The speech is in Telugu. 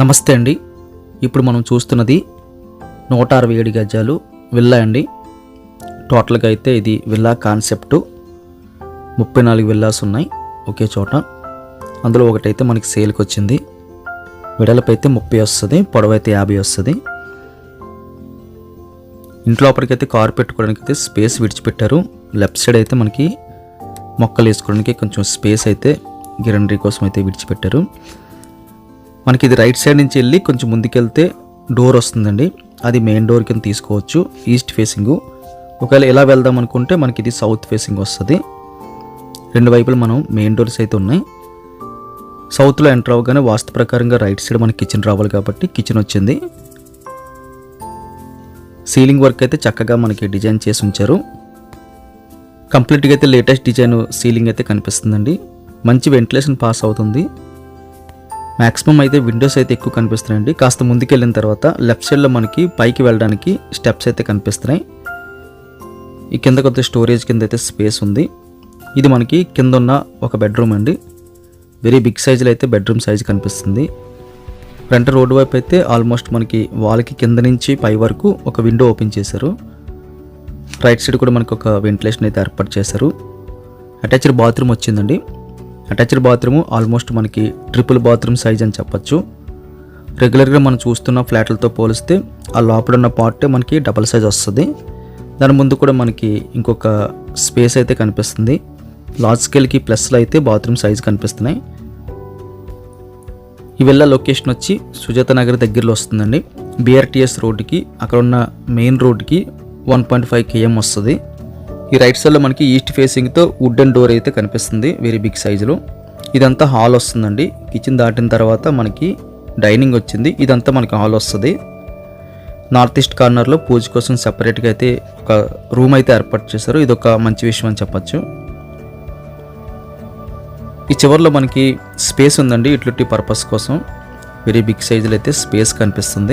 నమస్తే అండి. ఇప్పుడు మనం చూస్తున్నది నూట అరవై ఏడు గజాలు విల్లా అండి. టోటల్గా అయితే ఇది విల్లా కాన్సెప్ట్. ముప్పై నాలుగు విల్లాస్ ఉన్నాయి ఒకే చోట. అందులో ఒకటైతే మనకి సేల్కి వచ్చింది. విడలపు అయితే ముప్పై వస్తుంది పొడవు అయితే యాభై వస్తుంది. ఇంట్లో లోపలికైతే కారు పెట్టుకోవడానికి అయితే స్పేస్ విడిచిపెట్టారు. లెఫ్ట్ సైడ్ అయితే మనకి మొక్కలు వేసుకోవడానికి కొంచెం స్పేస్ అయితే గిరండరీ కోసం అయితే విడిచిపెట్టారు. మనకి ఇది రైట్ సైడ్ నుంచి వెళ్ళి కొంచెం ముందుకెళ్తే డోర్ వస్తుందండి. అది మెయిన్ డోర్ కింద తీసుకోవచ్చు. East facing. ఒకవేళ ఇలా వెళ్దాం అనుకుంటే మనకి ఇది సౌత్ ఫేసింగ్ వస్తుంది. రెండు వైపులు మనం మెయిన్ డోర్స్ అయితే ఉన్నాయి. సౌత్లో ఎంటర్ అవ్వగానే వాస్తు ప్రకారంగా రైట్ సైడ్ మనకి కిచెన్ రావాలి కాబట్టి కిచెన్ వచ్చింది. సీలింగ్ వర్క్ అయితే చక్కగా మనకి డిజైన్ చేసి ఉంచారు. కంప్లీట్గా అయితే లేటెస్ట్ డిజైన్ సీలింగ్ అయితే కనిపిస్తుందండి. మంచి వెంటిలేషన్ పాస్ అవుతుంది. మ్యాక్సిమం అయితే విండోస్ అయితే ఎక్కువ కనిపిస్తున్నాయండి. కాస్త ముందుకెళ్ళిన తర్వాత లెఫ్ట్ సైడ్లో మనకి పైకి వెళ్ళడానికి స్టెప్స్ అయితే కనిపిస్తున్నాయి. ఈ కింద కొద్ది స్టోరేజ్ కింద అయితే స్పేస్ ఉంది. ఇది మనకి కింద ఉన్న ఒక బెడ్రూమ్ అండి. వెరీ బిగ్ సైజులో అయితే బెడ్రూమ్ సైజ్ కనిపిస్తుంది. ఫ్రంట్ రోడ్డు వైపు అయితే ఆల్మోస్ట్ మనకి వాల్కి కింద నుంచి పై వరకు ఒక విండో ఓపెన్ చేశారు. రైట్ సైడ్ కూడా మనకి ఒక వెంటిలేషన్ అయితే ఏర్పాటు చేశారు. అటాచ్డ్ బాత్రూమ్ వచ్చిందండి. అటాచ్డ్ బాత్రూమ్ ఆల్మోస్ట్ మనకి ట్రిపుల్ బాత్రూమ్ సైజ్ అని చెప్పొచ్చు. రెగ్యులర్గా మనం చూస్తున్న ఫ్లాట్లతో పోలిస్తే ఆ లోపల ఉన్న పార్టే మనకి డబల్ సైజ్ వస్తుంది. దాని ముందు కూడా మనకి ఇంకొక స్పేస్ అయితే కనిపిస్తుంది. లార్జ్ స్కేల్కి ప్లస్లో అయితే బాత్రూమ్ సైజ్ కనిపిస్తున్నాయి. ఈ వెళ్ళ లొకేషన్ వచ్చి సుజాత నగర్ దగ్గరలో వస్తుందండి. బీఆర్టీఎస్ రోడ్డుకి అక్కడ ఉన్న మెయిన్ రోడ్డుకి వన్ పాయింట్ ఫైవ్ కేఎం వస్తుంది. ఈ రైట్ సైడ్లో మనకి ఈస్ట్ ఫేసింగ్తో వుడెన్ డోర్ అయితే కనిపిస్తుంది వెరీ బిగ్ సైజులో ఇదంతా హాల్ వస్తుందండి. కిచెన్ దాటిన తర్వాత మనకి డైనింగ్ వచ్చింది. ఇదంతా మనకి హాల్ వస్తుంది. నార్త్ ఈస్ట్ కార్నర్లో పూజ కోసం సపరేట్గా అయితే ఒక రూమ్ అయితే ఏర్పాటు చేశారు. ఇది ఒక మంచి విషయం అని చెప్పచ్చు. ఈ చివరిలో మనకి స్పేస్ ఉందండి ఇట్లాంటి పర్పస్ కోసం. వెరీ బిగ్ సైజులో అయితే స్పేస్ కనిపిస్తుంది.